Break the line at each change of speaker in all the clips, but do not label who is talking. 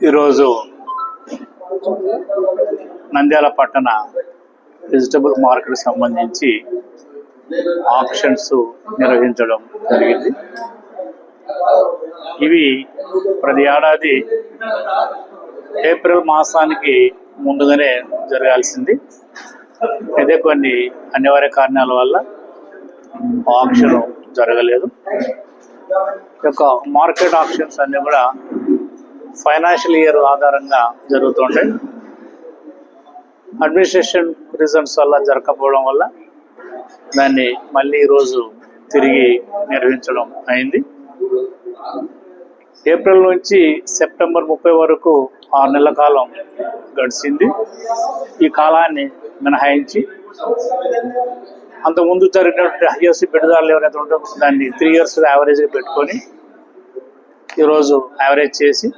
ఈరోజు నంద్యాల పట్టణ vegetable market సంబంధించి ఆప్షన్స్ నిర్వహించడం జరిగింది. ఇవి ప్రతి ఏడాది ఏప్రిల్ మాసానికి ముందుగానే జరగాల్సింది. అయితే కొన్ని అనివార్య కారణాల వల్ల ఆప్షన్ జరగలేదు. యొక్క మార్కెట్ ఆప్షన్స్ అన్నీ కూడా ఫైనాన్షియల్ ఇయర్ ఆధారంగా జరుగుతుంటాయి. అడ్మినిస్ట్రేషన్ రీజన్స్ వల్ల జరగకపోవడం వల్ల దాన్ని మళ్ళీ ఈరోజు తిరిగి నిర్వహించడం అయింది. ఏప్రిల్ నుంచి సెప్టెంబర్ ముప్పై వరకు ఆరు నెలల కాలం గడిచింది. ఈ కాలాన్ని మినహాయించి అంతకుముందు జరిగినటువంటి హైయెస్ట్ పెట్టుదలలు ఎవరైతే ఉంటారో దాన్ని త్రీ ఇయర్స్ యావరేజ్గా పెట్టుకొని ఈరోజు యావరేజ్ చేసి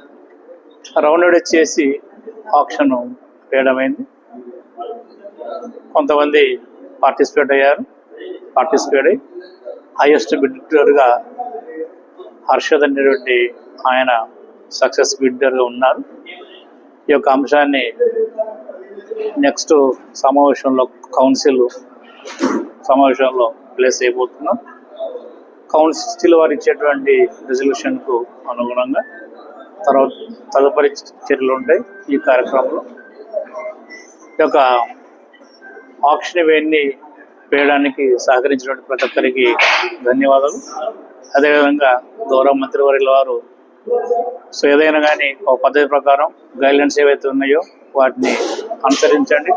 రౌండెడ్ చేసి ఆప్షన్ వేయడమైంది. కొంతమంది పార్టిసిపేట్ అయ్యారు. పార్టిసిపేట్ అయ్యి హైయెస్ట్ బిడ్డర్గా హర్షద్ అనేటువంటి ఆయన సక్సెస్ బిడ్డర్గా ఉన్నారు. ఈ యొక్క అంశాన్ని నెక్స్ట్ సమావేశంలో కౌన్సిల్ సమావేశంలో ప్లేస్ అయిపోతున్నాం కౌన్సిల్ వారు ఇచ్చేటువంటి రెజల్యూషన్కు అనుగుణంగా తర్వాత తదుపరి చర్యలు ఉంటాయి ఈ కార్యక్రమంలో. ఈ యొక్క ఆక్షన్ ఇవన్నీ వేయడానికి సహకరించినటువంటి ప్రతి ఒక్కరికి ధన్యవాదాలు. అదేవిధంగా గౌరవ మంత్రివర్యుల వారు సో ఏదైనా కానీ ఒక పద్ధతి ప్రకారం గైడ్లైన్స్ ఏవైతే ఉన్నాయో వాటిని అనుసరించండి.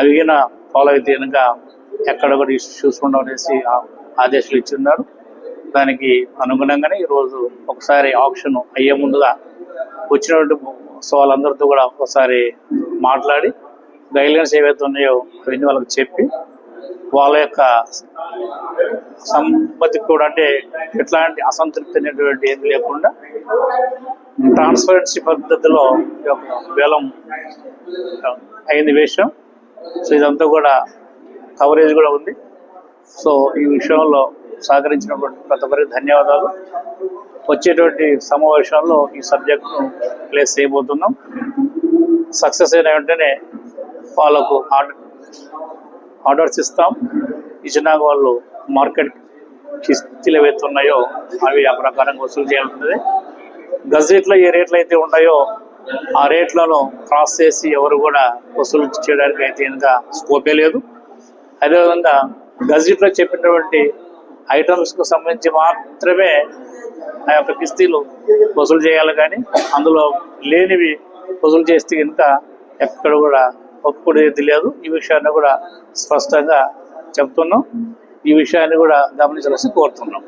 అవిగిన ఫాలో అయితే కనుక ఎక్కడ కూడా ఇష్యూ చూసుకుండా అనేసి ఆదేశాలు ఇచ్చిన్నారు. దానికి అనుగుణంగానే ఈరోజు ఒకసారి ఆప్షన్ అయ్యే ముందుగా వచ్చినటువంటి సో వాళ్ళందరితో కూడా ఒకసారి మాట్లాడి గైడ్లైన్స్ ఏవైతే ఉన్నాయో అవన్నీ వాళ్ళకి చెప్పి వాళ్ళ యొక్క సంపత్తికి కూడా అంటే ఎట్లాంటి అసంతృప్తి అనేటువంటి ఏమి లేకుండా ట్రాన్స్పరెన్సీ పద్ధతిలో వేలం అయింది విషయం సో ఇదంతా కూడా కవరేజ్ కూడా ఉంది. సో ఈ విషయంలో సహకరించినటువంటి ప్రతి ఒక్కరికి ధన్యవాదాలు. వచ్చేటువంటి సమావేశాల్లో ఈ సబ్జెక్ట్ను ప్లేస్ చేయబోతున్నాం. సక్సెస్ అయిన వెంటనే వాళ్ళకు ఆర్డర్ ఆర్డర్స్ ఇస్తాం. ఇచ్చినాక వాళ్ళు మార్కెట్ కిస్తీలు ఏవైతే అవి ఆ ప్రకారంగా వసూలు చేయాలంటుంది గజెట్లో ఏ రేట్లు అయితే ఉంటాయో ఆ రేట్లను క్రాస్ చేసి ఎవరు కూడా వసూలు చేయడానికి అయితే ఇంకా స్కోపే లేదు. అదేవిధంగా గజెట్లో చెప్పినటువంటి ఐటమ్స్కు సంబంధించి మాత్రమే ఆ యొక్క కిస్తీలు వసూలు చేయాలి కానీ అందులో లేనివి వసూలు చేస్తే కనుక ఎక్కడ కూడా ఒప్పుకునేది లేదు. ఈ విషయాన్ని కూడా స్పష్టంగా చెప్తున్నాం. ఈ విషయాన్ని కూడా గమనించాల్సి కోరుతున్నాం.